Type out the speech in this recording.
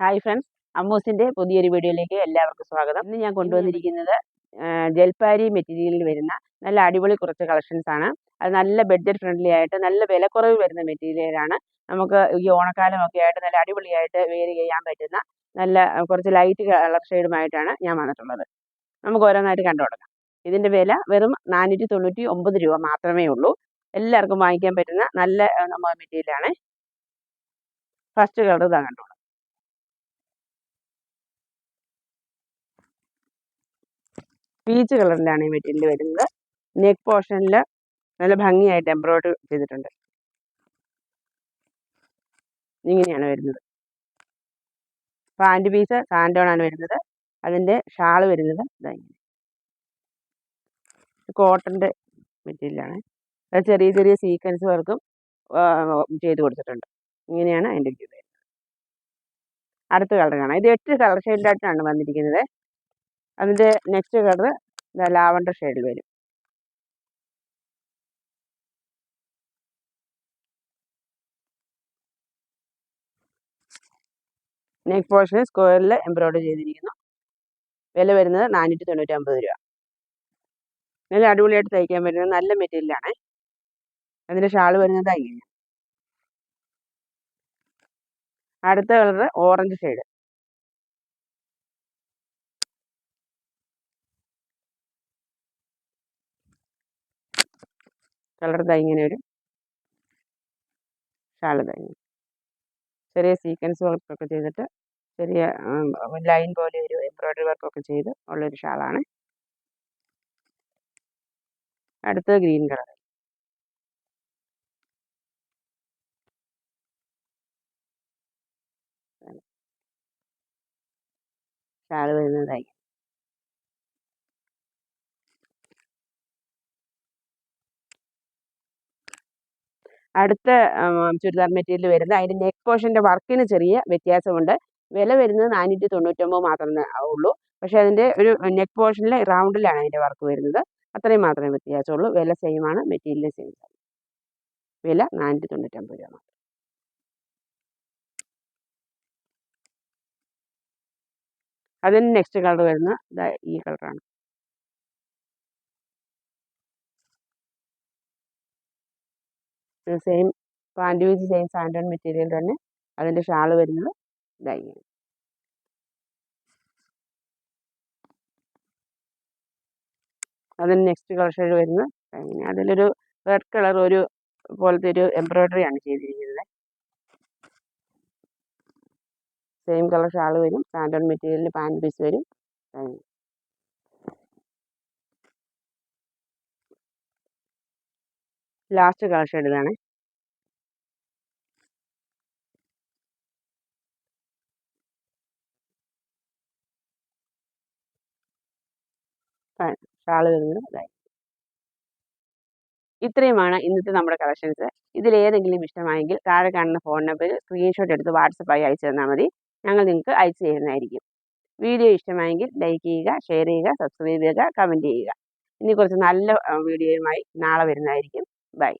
Hi friends അമ്മൂസിന്റെ പുതിയൊരു വീഡിയോയിലേക്ക് എല്ലാവർക്കും സ്വാഗതം. ഇന്ന് ഞാൻ കൊണ്ടുവന്നിരിക്കുന്നത് ജൽപ്പാരി മെറ്റീരിയലിൽ വരുന്ന നല്ല അടിപൊളി കുറച്ച് കളക്ഷൻസ് ആണ്. അത് നല്ല ബഡ്ജറ്റ് ഫ്രണ്ട്ലി ആയിട്ട് നല്ല വിലക്കുറവ് വരുന്ന മെറ്റീരിയലാണ് നമുക്ക് ഈ ഓണക്കാലമൊക്കെ ആയിട്ട് നല്ല അടിപൊളിയായിട്ട് വെയർ ചെയ്യാൻ പറ്റുന്ന നല്ല കുറച്ച് ലൈറ്റ് കളർ ഷെയ്ഡുമായിട്ടാണ് ഞാൻ വന്നിട്ടുള്ളത്. നമുക്ക് ഓരോന്നായിട്ട് കണ്ടു തുടങ്ങാം. ഇതിന്റെ വില വെറും നാനൂറ്റി തൊണ്ണൂറ്റി ഒമ്പത് രൂപ മാത്രമേ ഉള്ളൂ. എല്ലാവർക്കും വാങ്ങിക്കാൻ പറ്റുന്ന നല്ല മെറ്റീരിയലാണ് ഫസ്റ്റ് കളർ ഇതാ കണ്ടു. പീച്ച് കളറിലാണ് ഈ മെറ്റീരിയൽ വരുന്നത്. നെക്ക് പോർഷനിൽ നല്ല ഭംഗിയായിട്ട് എംബ്രോയിഡറി ചെയ്തിട്ടുണ്ട്. ഇങ്ങനെയാണ് വരുന്നത്. പാന്റ് പീസ് സാൻഡോൺ ആണ് വരുന്നത്. അതിന്റെ ഷാൾ വരുന്നത് ഇതാ ഇങ്ങനെ. കോട്ടന്റെ മെറ്റീരിയലാണ്. ചെറിയ ചെറിയ സീക്വൻസ് വർക്കും ചെയ്ത് കൊടുത്തിട്ടുണ്ട്. ഇങ്ങനെയാണ് അതിന്റെ ഇത് വരുന്നത്. അടുത്ത കളർ കാണാം. ഇത് എട്ട് കളർ ഷെയ്ഡിലായിട്ടാണ് വന്നിരിക്കുന്നത്. അതിന്റെ നെക്സ്റ്റ് കളർ ലാവണ്ടർ ഷെയ്ഡിൽ വരും. നെക്ക് പോർഷൻ സ്ക്വയറിൽ എംബ്രോയിഡറി ചെയ്തിരിക്കുന്നു. വില വരുന്നത് നാനൂറ്റി തൊണ്ണൂറ്റി അമ്പത് രൂപ. നല്ല അടിപൊളിയായിട്ട് തയ്ക്കാൻ പറ്റുന്ന നല്ല മെറ്റീരിയലാണ് അതിന്റെ ഷാൾ വരുന്നത് ഇങ്ങനെ അടുത്ത കളർ ഓറഞ്ച് ഷെയ്ഡ്. കളർ ഇങ്ങനെ ഒരു ഇതാ ഇങ്ങനെ. ചെറിയ സീക്വൻസ് വർക്കൊക്കെ ചെയ്തിട്ട് ചെറിയ ലൈൻ പോലെ ഒരു എംബ്രോയിഡറി വർക്കൊക്കെ ചെയ്ത് ഉള്ളൊരു ഷാളാണ്. അടുത്തത് ഗ്രീൻ കളർ ഷാൾ വരുന്നതായി അടുത്ത ചുരിദാർ മെറ്റീരിയൽ വരുന്നത്. അതിന്റെ നെക്ക് പോർഷന്റെ വർക്കിന് ചെറിയ വ്യത്യാസമുണ്ട്. വില വരുന്നത് നാനൂറ്റി തൊണ്ണൂറ്റൊമ്പത് മാത്രമേ ഉള്ളൂ. പക്ഷേ അതിന്റെ ഒരു നെക്ക് പോർഷനിൽ റൗണ്ടിലാണ് അതിന്റെ വർക്ക് വരുന്നത്. അത്രയും മാത്രമേ വ്യത്യാസമുള്ളൂ. വില സെയിം ആണ് മെറ്റീരിയൽ സെയിം വില നാനൂറ്റി തൊണ്ണൂറ്റൊമ്പത് രൂപ മാത്രം. അതിന് നെക്സ്റ്റ് കളർ വരുന്ന ഈ കളറാണ് സെയിം പാന്റ് പീസ് സെയിം സാൻഡൺ മെറ്റീരിയൽ തന്നെ അതിന്റെ ഷാൾ വരുന്നത് ഇതായി. അതിന് നെക്സ്റ്റ് കളർ ഷെയ്ഡ് വരുന്നത് അങ്ങനെ അതിലൊരു റെഡ് കളർ ഒരു പോലത്തെ ഒരു എംബ്രോയിഡറി ആണ് ചെയ്തിരിക്കുന്നത് സെയിം കളർ ഷാൾ വരും സാൻഡൺ മെറ്റീരിയലിൽ പാന്റ് പീസ് വരും അങ്ങനെ. ലാസ്റ്റ് കളർ ഷെയ്ഡ് ഇതാണ്. ഷാൾ വരുന്നത് ഇത്രയുമാണ് ഇന്നത്തെ നമ്മുടെ കളക്ഷൻസ്. ഇതിലേതെങ്കിലും ഇഷ്ടമായെങ്കിൽ താഴെ കാണുന്ന ഫോൺ നമ്പറിൽ സ്ക്രീൻഷോട്ട് എടുത്ത് വാട്സപ്പായി അയച്ചു തന്നാൽ മതി. ഞങ്ങൾ നിങ്ങൾക്ക് അയച്ചു തരുന്നതായിരിക്കും. വീഡിയോ ഇഷ്ടമായെങ്കിൽ ലൈക്ക് ചെയ്യുക ഷെയർ ചെയ്യുക സബ്സ്ക്രൈബ് ചെയ്യുക കമന്റ് ചെയ്യുക. ഇനി കുറച്ച് നല്ല വീഡിയോയുമായി നാളെ വരുന്നതായിരിക്കും. Bye.